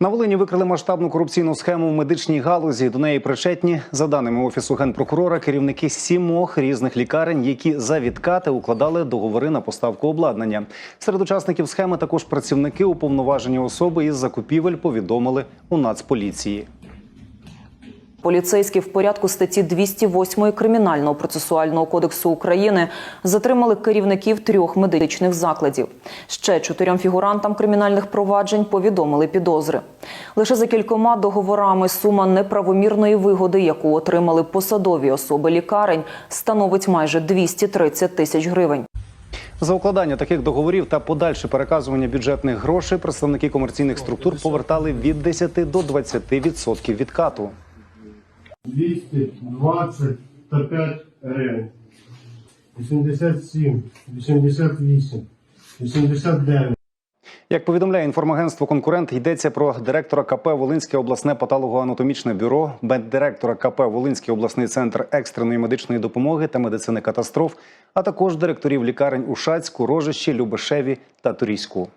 На Волині викрили масштабну корупційну схему в медичній галузі. До неї причетні, за даними офісу генпрокурора, керівники сімох різних лікарень, які за відкати укладали договори на поставку обладнання. Серед учасників схеми також працівники уповноважені особи із закупівель повідомили у Нацполіції. Поліцейські в порядку статті 208 Кримінального процесуального кодексу України затримали керівників трьох медичних закладів. Ще чотирьом фігурантам кримінальних проваджень повідомили підозри. Лише за кількома договорами сума неправомірної вигоди, яку отримали посадові особи лікарень, становить майже 230 тисяч гривень. За укладання таких договорів та подальше переказування бюджетних грошей представники комерційних структур повертали від 10 до 20% відкату. 225 гривень, 87, 88, 89. Як повідомляє інформагентство конкурент, йдеться про директора КП Волинське обласне патологоанатомічне бюро, меддиректора КП Волинський обласний центр екстреної медичної допомоги та медицини катастроф, а також директорів лікарень у Шацьку, Рожищі, Любешеві та Турійську.